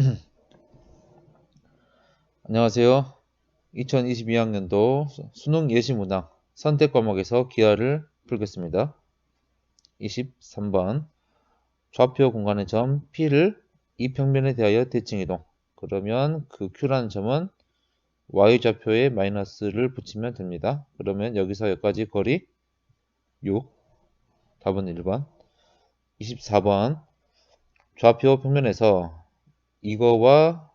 안녕하세요. 2022학년도 수능 예시 문항 선택 과목에서 기하를 풀겠습니다. 23번 좌표 공간의 점 P를 이 평면에 대하여 대칭 이동 그러면 그 Q라는 점은 Y좌표에 마이너스를 붙이면 됩니다. 그러면 여기서 여기까지 거리 6 답은 1번 24번 좌표 평면에서 이거와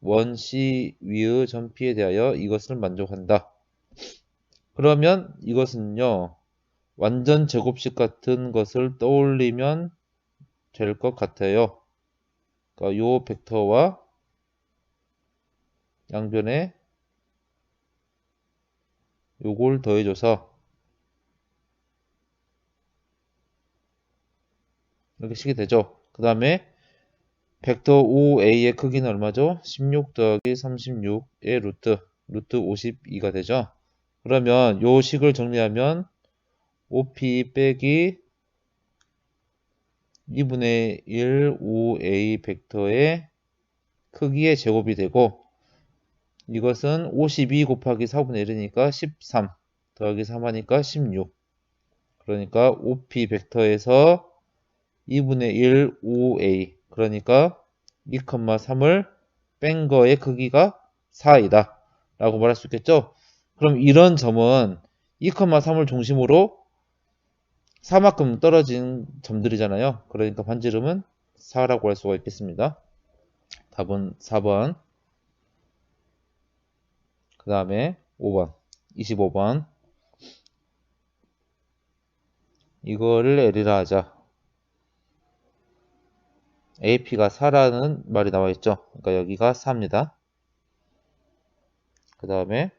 원시 위의 전피에 대하여 이것을 만족한다. 그러면 이것은요. 완전 제곱식 같은 것을 떠올리면 될 것 같아요. 그러니까 요 벡터와 양변에 요걸 더해줘서 이렇게 식이 되죠. 그 다음에 벡터 5a의 크기는 얼마죠? 16 더하기 36의 루트, 루트 52가 되죠. 그러면 요 식을 정리하면 5p 빼기 2분의 1 5a 벡터의 크기의 제곱이 되고 이것은 52 곱하기 4분의 1이니까 13 더하기 3 하니까 16 그러니까 5p 벡터에서 2분의 1 5a 그러니까 2,3을 뺀 거의 크기가 4이다. 라고 말할 수 있겠죠? 그럼 이런 점은 2,3을 중심으로 4만큼 떨어진 점들이잖아요. 그러니까 반지름은 4라고 할 수가 있겠습니다. 답은 4번. 그 다음에 5번. 25번. 이거를 L이라 하자. AP가 4라는 말이 나와 있죠. 그러니까 여기가 4입니다. 그 다음에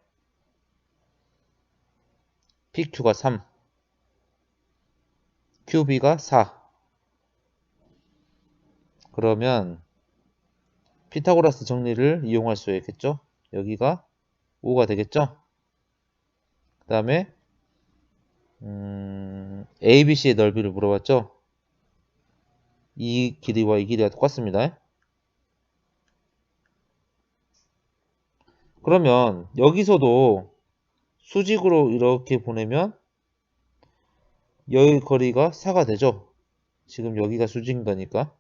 PQ가 3, QB가 4. 그러면 피타고라스 정리를 이용할 수 있겠죠. 여기가 5가 되겠죠. 그 다음에 음, ABC의 넓이를 물어봤죠. 이 길이와 이 길이가 똑같습니다. 그러면 여기서도 수직으로 이렇게 보내면 여기 거리가 4가 되죠. 지금 여기가 수직인 거니까.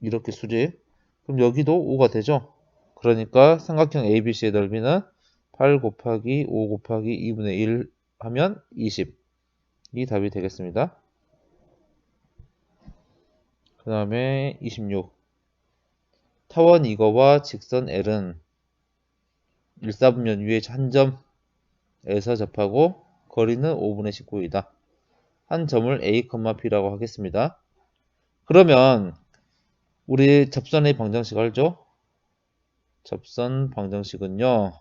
이렇게 수직. 그럼 여기도 5가 되죠. 그러니까 삼각형 ABC의 넓이는 8 곱하기 5 곱하기 2분의 1 하면 20이 답이 되겠습니다. 그 다음에 26 타원 이거와 직선 L은 1사분면 위에 한 점에서 접하고 거리는 5분의 19이다. 한 점을 A, P라고 하겠습니다. 그러면 우리 접선의 방정식 알죠? 접선 방정식은요.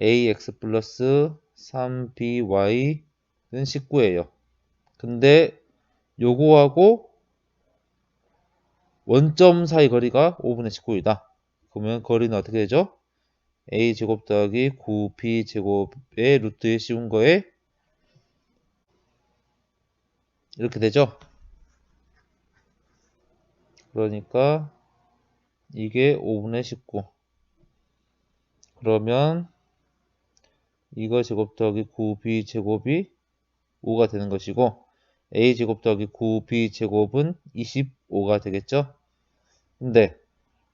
ax 플러스 3by는 19예요. 근데 요거하고 원점 사이 거리가 5분의 19이다. 그러면 거리는 어떻게 되죠? a제곱 더하기 9b제곱의 루트에 씌운 거에 이렇게 되죠? 그러니까 이게 5분의 19 그러면 이거 제곱 더하기 9b 제곱이 5가 되는 것이고 a 제곱 더하기 9b 제곱은 25가 되겠죠? 근데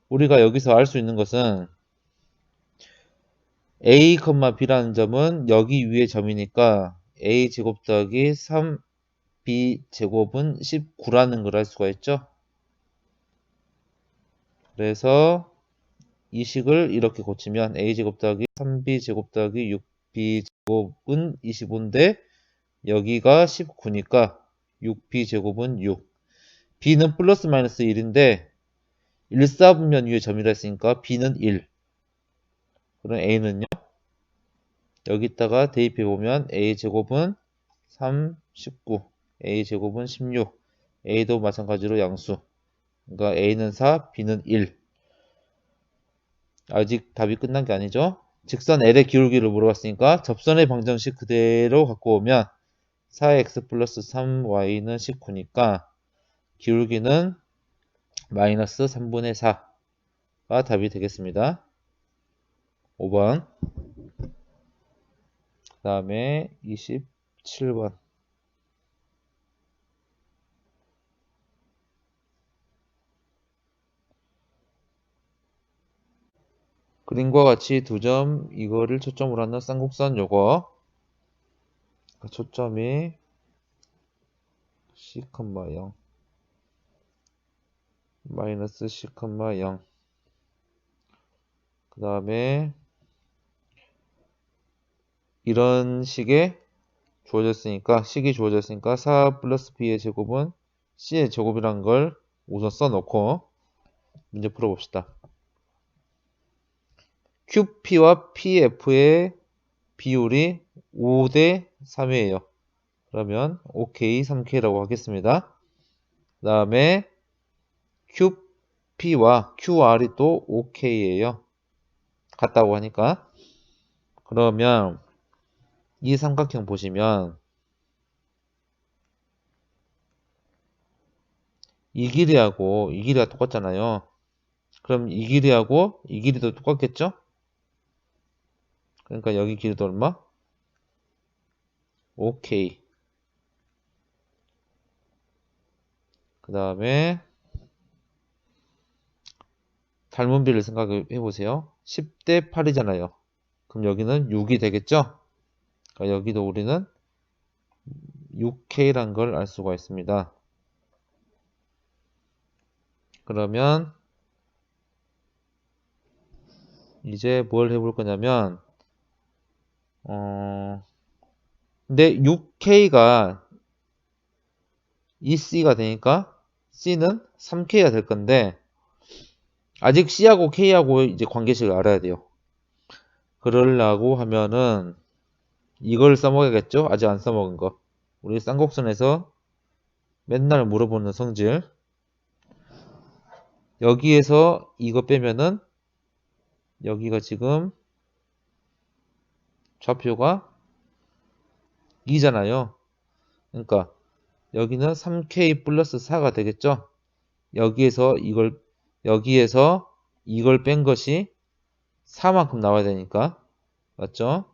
우리가 여기서 알 수 있는 것은 a, b라는 점은 여기 위에 점이니까 a 제곱 더하기 3b 제곱은 19라는 걸 알 수가 있죠? 그래서 이 식을 이렇게 고치면 a 제곱 더하기 3b 제곱 더하기 6 b제곱은 25인데 여기가 19니까 6b제곱은 6 b는 플러스 마이너스 1인데 1, 4분면 위에 점이라 했으니까 b는 1 그럼 a는요? 여기다가 대입해 보면 a제곱은 3, 19 a제곱은 16 a도 마찬가지로 양수. 그러니까 a는 4, b는 1 아직 답이 끝난 게 아니죠 직선 L의 기울기를 물어봤으니까 접선의 방정식 그대로 갖고 오면 4x 플러스 3y는 19니까 기울기는 마이너스 3분의 4가 답이 되겠습니다. 5번 그 다음에 27번 그림과 같이 두 점 이거를 초점으로 하는 쌍곡선 요거. 그 초점이 C, 0 마이너스 C, 0그 다음에 이런 식의 주어졌으니까 식이 주어졌으니까 4 플러스 B의 제곱은 C의 제곱이란 걸 우선 써놓고 문제 풀어봅시다. QP와 PF의 비율이 5대 3이에요. 그러면 OK 3K라고 하겠습니다. 그 다음에 QP와 QR이 또 OK예요. 같다고 하니까. 그러면 이 삼각형 보시면 이 길이하고 이 길이가 똑같잖아요. 그럼 이 길이하고 이 길이도 똑같겠죠? 그러니까 여기 길이도 얼마? 오케이. 그 다음에 닮은 비를 생각해 보세요. 10대 8이잖아요. 그럼 여기는 6이 되겠죠? 그러니까 여기도 우리는 6K란 걸 알 수가 있습니다. 그러면 이제 뭘 해볼 거냐면 어 근데 6K가 EC가 되니까 C는 3K가 될 건데 아직 C하고 K하고 이제 관계식을 알아야 돼요. 그러려고 하면은 이걸 써먹어야겠죠? 아직 안 써먹은 거. 우리 쌍곡선에서 맨날 물어보는 성질. 여기에서 이거 빼면은 여기가 지금 좌표가 2잖아요. 그러니까 여기는 3k 플러스 4가 되겠죠. 여기에서 이걸 여기에서 이걸 뺀 것이 4만큼 나와야 되니까 맞죠?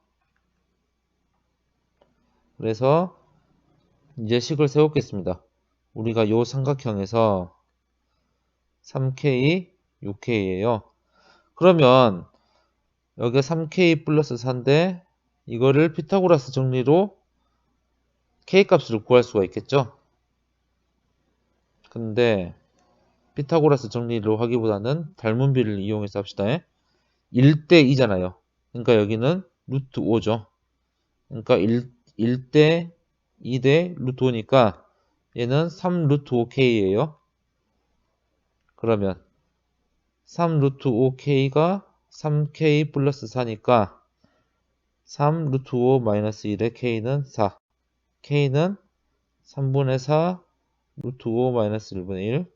그래서 이제 식을 세우겠습니다. 우리가 요 삼각형에서 3K, 6K예요. 그러면 여기가 3K 플러스 4인데 이거를 피타고라스 정리로 K 값을 구할 수가 있겠죠? 근데 피타고라스 정리로 하기보다는 닮은 비를 이용해서 합시다. 1대 2잖아요. 그러니까 여기는 루트 5죠. 그러니까 1, 1대 2대 루트 5니까 얘는 3 루트 5k예요. 그러면 3 루트 5k가 3k 플러스 4니까 3 루트 5 마이너스 1의 k는 4 k는 3분의 4 루트 5 마이너스 1분의 1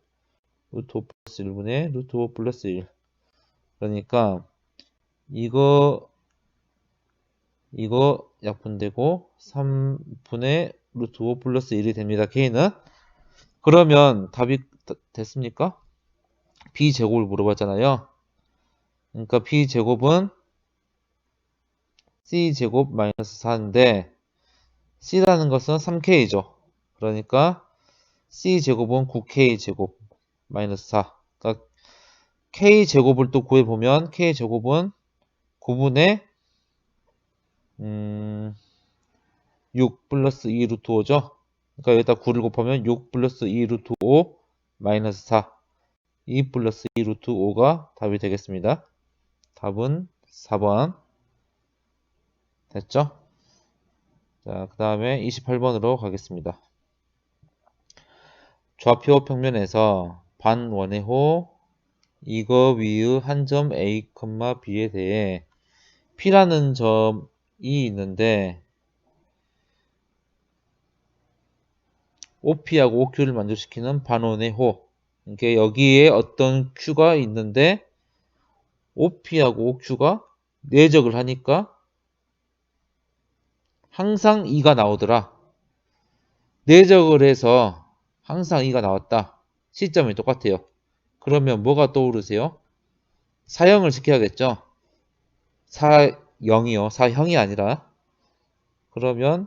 루트 5 플러스 1분의 루트 5 플러스 1 그러니까 이거 이거 약분되고 3분의 루트 5 플러스 1이 됩니다. k는 그러면 답이 됐습니까? b제곱을 물어봤잖아요. 그러니까 b제곱은 c제곱 마이너스 4인데 c라는 것은 3k죠. 그러니까 c제곱은 9k제곱 마이너스 4 그러니까 k제곱을 또 구해보면 k제곱은 9분의 음, 6 플러스 2 루트 5죠. 그러니까 여기다 9를 곱하면 6 플러스 2 루트 5 마이너스 4 2 플러스 2 루트 5가 답이 되겠습니다. 답은 4번 됐죠? 자, 그 다음에 28번으로 가겠습니다. 좌표 평면에서 반원의호 이거 위의 한 점 A, B에 대해 P라는 점이 있는데 OP하고 OQ를 만족시키는 반원의 호 이게 여기에 어떤 Q가 있는데 OP하고 OQ가 내적을 하니까 항상 2가 나오더라. 내적을 해서 항상 2가 나왔다. 시점이 똑같아요. 그러면 뭐가 떠오르세요? 사형을 시켜야겠죠? 사형이요. 사형이 아니라. 그러면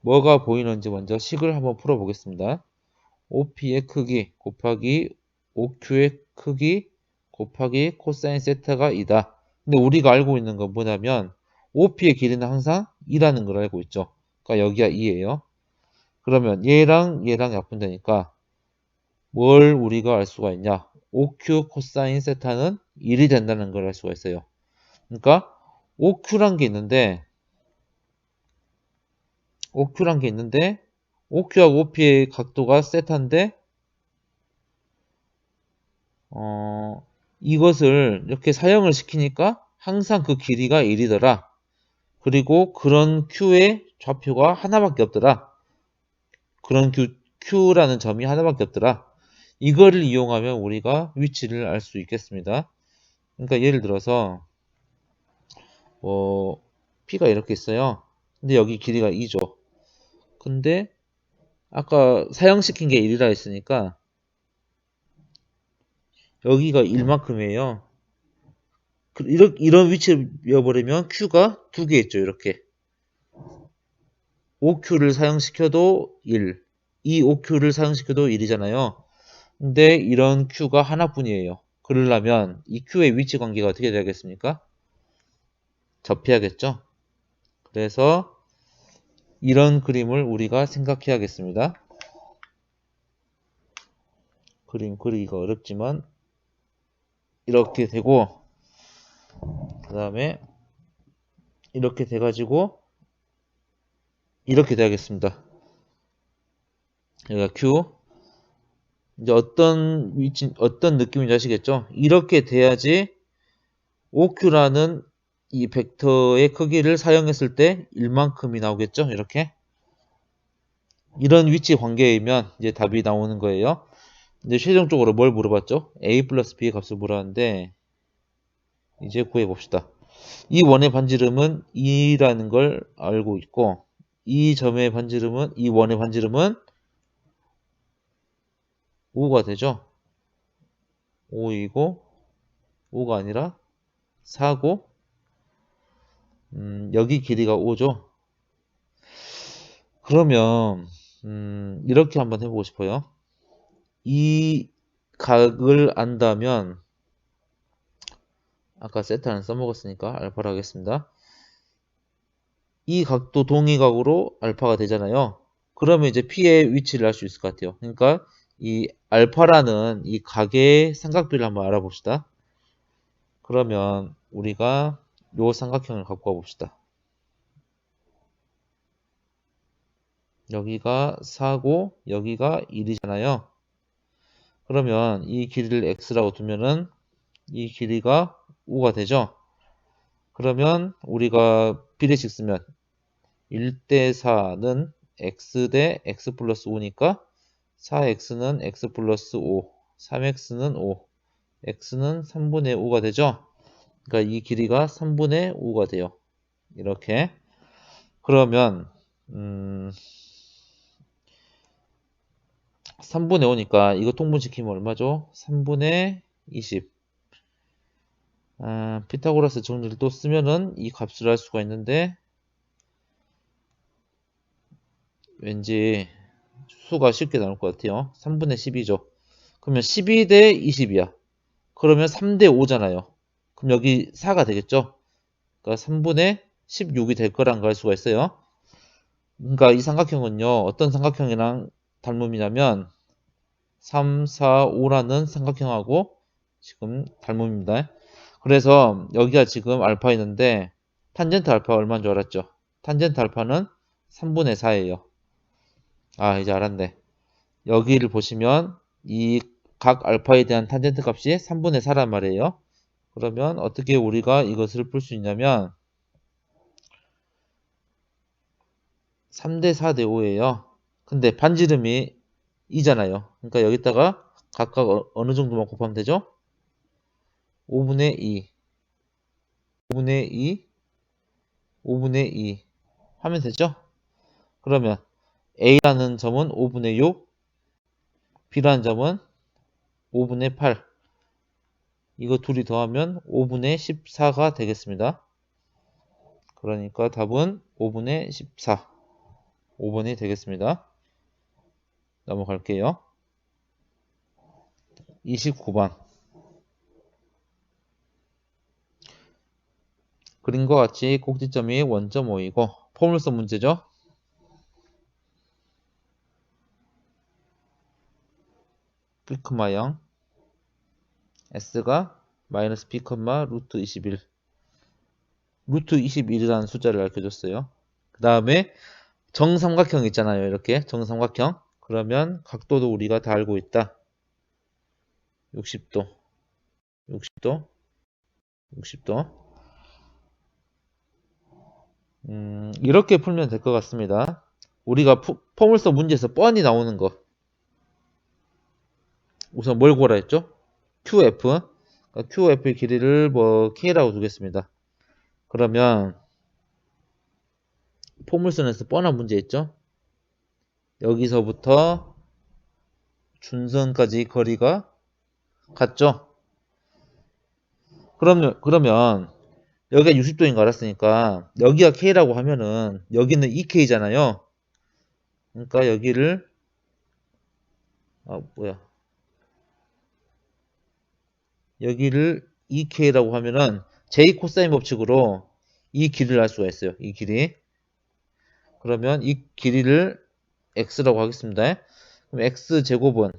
뭐가 보이는지 먼저 식을 한번 풀어보겠습니다. OP의 크기 곱하기 OQ의 크기 곱하기 코사인 세타가 2다. 근데 우리가 알고 있는 건 뭐냐면 OP의 길이는 항상 2라는 걸 알고 있죠. 그러니까 여기가 2예요. 그러면 얘랑 얘랑 약분되니까 뭘 우리가 알 수가 있냐? OQ 코사인 세타는 1이 된다는 걸 알 수가 있어요. 그러니까 OQ란 게 있는데 OQ란 게 있는데 OQ하고 OP의 각도가 세타인데 어, 이것을 이렇게 사용을 시키니까 항상 그 길이가 1이더라. 그리고 그런 Q의 좌표가 하나밖에 없더라. 그런 Q, Q라는 점이 하나밖에 없더라. 이거를 이용하면 우리가 위치를 알 수 있겠습니다. 그러니까 예를 들어서 뭐 P가 이렇게 있어요. 근데 여기 길이가 2죠. 근데 아까 사용시킨 게 1이라 했으니까 여기가 1만큼이에요. 이런, 이런 위치를 이어버리면 Q가 두 개 있죠. 이렇게. OQ를 사용시켜도 1. 이 OQ를 사용시켜도 1이잖아요. 근데 이런 Q가 하나뿐이에요. 그러려면 이 Q의 위치 관계가 어떻게 되겠습니까? 접해야겠죠? 그래서 이런 그림을 우리가 생각해야겠습니다. 그림 그리기가 어렵지만 이렇게 되고 그 다음에 이렇게 돼가지고 이렇게 돼야겠습니다. 여기가 Q 이제 어떤 위치 어떤 느낌인지 아시겠죠? 이렇게 돼야지 OQ라는 이 벡터의 크기를 사용했을 때 1만큼이 나오겠죠? 이렇게 이런 위치 관계이면 이제 답이 나오는 거예요. 이제 최종적으로 뭘 물어봤죠? a 플러스 b의 값을 물었는데 이제 구해봅시다. 이 원의 반지름은 2라는 걸 알고 있고 이 점의 반지름은 이 원의 반지름은 5가 되죠. 5이고 5가 아니라 4고 음, 여기 길이가 5죠. 그러면 음, 이렇게 한번 해보고 싶어요. 이 각을 안다면 아까 세타는 써먹었으니까 알파로 하겠습니다. 이 각도 동의 각으로 알파가 되잖아요. 그러면 이제 P의 위치를 알 수 있을 것 같아요. 그러니까 이 알파라는 이 각의 삼각비를 한번 알아봅시다. 그러면 우리가 요 삼각형을 갖고 와봅시다. 여기가 4고 여기가 1이잖아요. 그러면 이 길이를 x라고 두면은 이 길이가 5가 되죠. 그러면 우리가 비례식 쓰면 1대 4는 x 대 x 플러스 5니까 4x는 x 플러스 5, 3x는 5, x는 3분의 5가 되죠. 그러니까 이 길이가 3분의 5가 돼요. 이렇게. 그러면 음 3분의 5니까 이거 통분시키면 얼마죠? 3분의 20. 아, 피타고라스 정리를 또 쓰면은 이 값을 알 수가 있는데 왠지 수가 쉽게 나올 것 같아요. 3분의 10이죠. 그러면 12 대 20이야. 그러면 3대 5잖아요. 그럼 여기 4가 되겠죠? 그러니까 3분의 16이 될 거란 걸 알 수가 있어요. 그러니까 이 삼각형은요. 어떤 삼각형이랑 닮음이냐면 3, 4, 5라는 삼각형하고 지금 닮음입니다. 그래서 여기가 지금 알파 있는데 탄젠트 알파 얼마인 줄 알았죠? 탄젠트 알파는 3분의 4예요. 아 이제 알았네. 여기를 보시면 이 각 알파에 대한 탄젠트 값이 3분의 4란 말이에요. 그러면 어떻게 우리가 이것을 풀 수 있냐면 3대 4 대 5예요. 근데 반지름이 2잖아요. 그러니까 여기다가 각각 어, 어느 정도만 곱하면 되죠? 5분의 2, 5분의 2, 5분의 2 하면 되죠? 그러면 A라는 점은 5분의 6, B라는 점은 5분의 8. 이거 둘이 더하면 5분의 14가 되겠습니다. 그러니까 답은 5분의 14. 5번이 되겠습니다. 넘어갈게요. 29번. 그림과 같이 꼭지점이 원점 5이고 포물선 문제죠. B크마 0 S가 마이너스 B, 루트 21 루트 21이라는 숫자를 알려줬어요. 그 다음에 정삼각형 있잖아요. 이렇게 정삼각형. 그러면 각도도 우리가 다 알고 있다. 60도, 60도, 60도. 음, 이렇게 풀면 될 것 같습니다. 우리가 포, 포물선 문제에서 뻔히 나오는 거. 우선 뭘 구하라 했죠? QF. 그러니까 QF의 길이를 뭐 K라고 두겠습니다. 그러면 포물선에서 뻔한 문제 있죠? 여기서부터 준선까지 거리가 같죠? 그러면, 그러면 여기가 60도인 거 알았으니까 여기가 K라고 하면은 여기는 2K잖아요. 그러니까 여기를 아 뭐야 여기를 2K라고 하면은 J 코사인 법칙으로 이 길이를 알 수가 있어요. 이 길이. 그러면 이 길이를 x라고 하겠습니다. 그럼 x 제곱은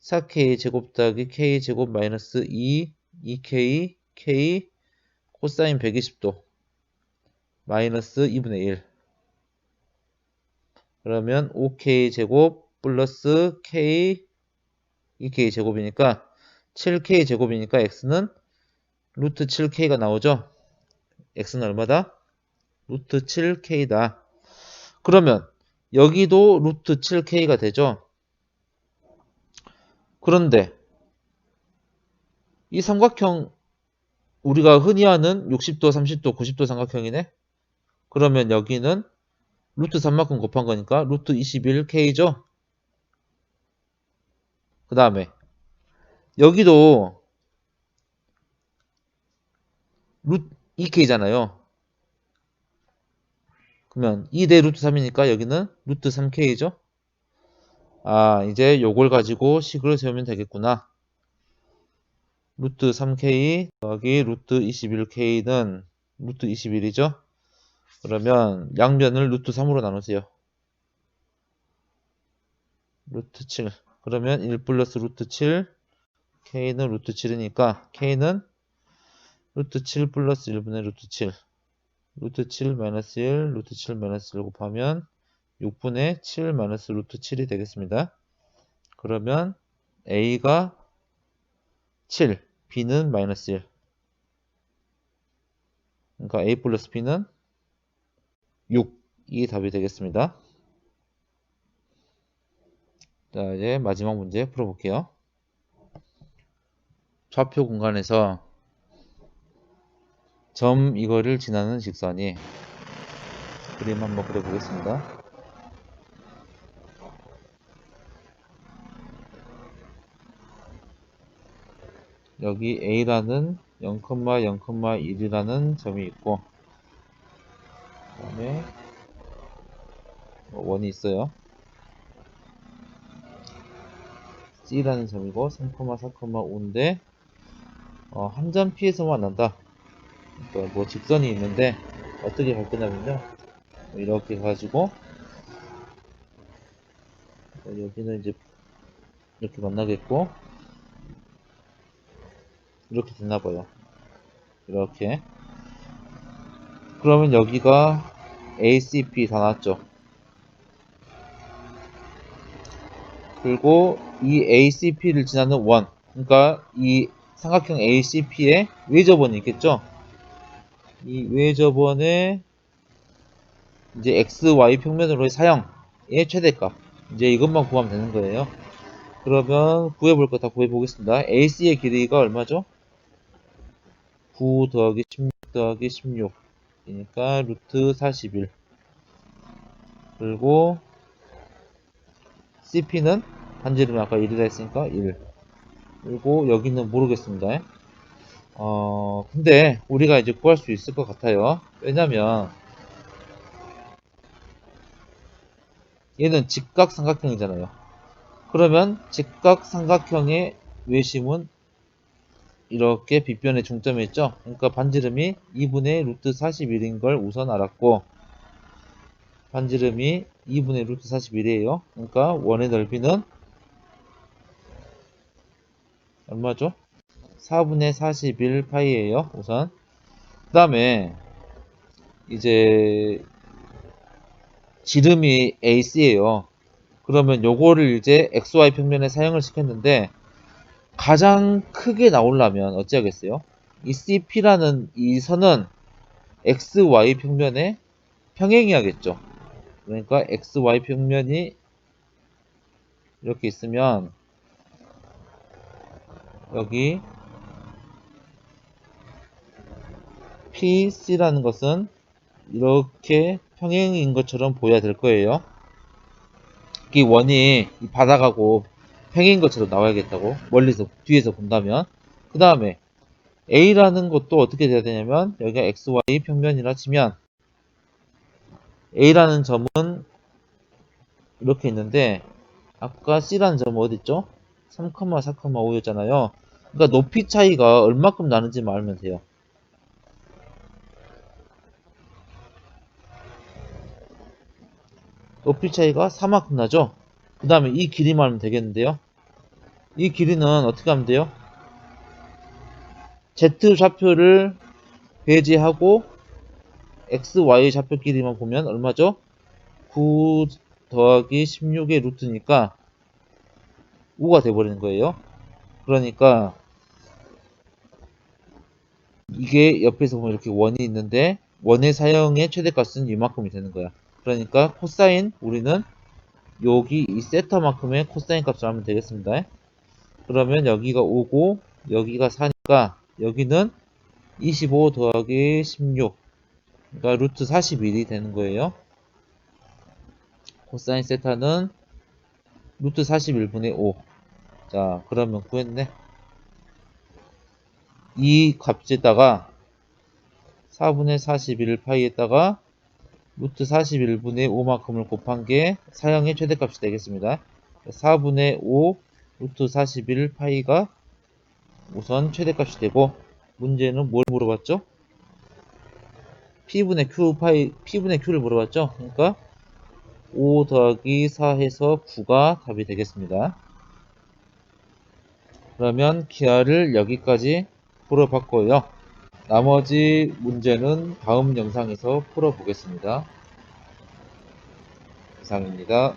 4k 제곱 더하기 k 제곱 마이너스 2 2k k 코사인 120도 마이너스 2분의 1 그러면 5k 제곱 플러스 k 2k 제곱이니까 7k 제곱이니까 x는 루트 7k가 나오죠. x는 얼마다? 루트 7k다. 그러면 여기도 루트 7k가 되죠. 그런데 이 삼각형 우리가 흔히 하는 60도, 30도, 90도 삼각형이네. 그러면 여기는 루트 3만큼 곱한 거니까 루트 21k죠. 그 다음에 여기도 루트 2k잖아요. 그러면 2대 루트 3이니까 여기는 루트 3k죠. 아, 이제 요걸 가지고 식을 세우면 되겠구나. 루트 3k 더하기 루트 21k는 루트 21이죠. 그러면 양변을 루트 3으로 나누세요. 루트 7. 그러면 1 플러스 루트 7. k는 루트 7이니까 k는 루트 7 플러스 1분의 루트 7. 루트 7 마이너스 1, 루트 7 마이너스 1 곱하면 6분의 7 마이너스 루트 7이 되겠습니다. 그러면 a가 7, b는 마이너스 1. 그러니까 a 플러스 b는 6이 답이 되겠습니다. 자, 이제 마지막 문제 풀어볼게요. 좌표 공간에서 점 이거를 지나는 직선이 그림 한번 그려보겠습니다. 여기 A라는 0,0,1이라는 점이 있고 그 다음에 뭐 원이 있어요. C라는 점이고 3,4,5인데 어, 한점 피해서만 난다. 그러니까 뭐 직선이 있는데 어떻게 갈 거냐면요. 이렇게 가지고 여기는 이제 이렇게 만나겠고 이렇게 됐나 봐요. 이렇게 그러면 여기가 ACP 다 나왔죠. 그리고 이 ACP를 지나는 원 그러니까 이 삼각형 ACP에 외접원이 있겠죠. 이 외접원의 이제 XY 평면으로의 사형의 최대값 이제 이것만 구하면 되는 거예요. 그러면 구해볼 거 다 구해보겠습니다. AC의 길이가 얼마죠? 9 더하기 16 더하기 16 이니까 루트 41 그리고 CP는 반지름이 아까 1이라 했으니까 1. 그리고 여기는 모르겠습니다. 어, 근데 우리가 이제 구할 수 있을 것 같아요. 왜냐면 얘는 직각삼각형이잖아요. 그러면 직각삼각형의 외심은 이렇게 빗변의 중점에 있죠. 그러니까 반지름이 2분의 루트 41인 걸 우선 알았고 반지름이 2분의 루트 41이에요. 그러니까 원의 넓이는 얼마죠? 4분의 41 파이예요. 우선 그 다음에 이제 지름이 AC예요. 그러면 요거를 이제 XY 평면에 사용을 시켰는데 가장 크게 나오려면 어찌 하겠어요? 이 CP라는 이 선은 XY 평면에 평행해야겠죠. 그러니까 XY 평면이 이렇게 있으면 여기 PC라는 것은 이렇게 평행인 것처럼 보여야 될 거예요. 이 원이 이 바닥하고 평행인 것처럼 나와야겠다고 멀리서 뒤에서 본다면 그 다음에 A라는 것도 어떻게 돼야 되냐면 여기가 XY 평면이라 치면 A라는 점은 이렇게 있는데 아까 C라는 점은 어디 있죠? 3,4,5였잖아요. 그러니까 높이 차이가 얼마큼 나는지 알면 돼요. 높이 차이가 4만큼 나죠? 그 다음에 이 길이만 하면 되겠는데요. 이 길이는 어떻게 하면 돼요? Z 좌표를 배제하고 XY 좌표 길이만 보면 얼마죠? 9 더하기 16의 루트니까 5가 돼버리는 거예요. 그러니까 이게 옆에서 보면 이렇게 원이 있는데 원의 사형의 최대값은 이만큼이 되는 거야. 그러니까 코사인 우리는 여기 이 세타만큼의 코사인 값을 하면 되겠습니다. 그러면 여기가 5고 여기가 4니까 여기는 25 더하기 16 그러니까 루트 41이 되는 거예요. 코사인 세타는 루트 41분의 5. 자, 그러면 구했네. 이 값에다가 4분의 41 파이에다가 루트 41분의 5만큼을 곱한 게 사형의 최대값이 되겠습니다. 4분의 5 루트 41 파이가 우선 최대값이 되고 문제는 뭘 물어봤죠? P분의 Q 파이, P분의 Q를 물어봤죠? 그러니까 5 더하기 4 해서 9가 답이 되겠습니다. 그러면 기하를 여기까지 풀어봤고요. 나머지 문제는 다음 영상에서 풀어보겠습니다. 이상입니다.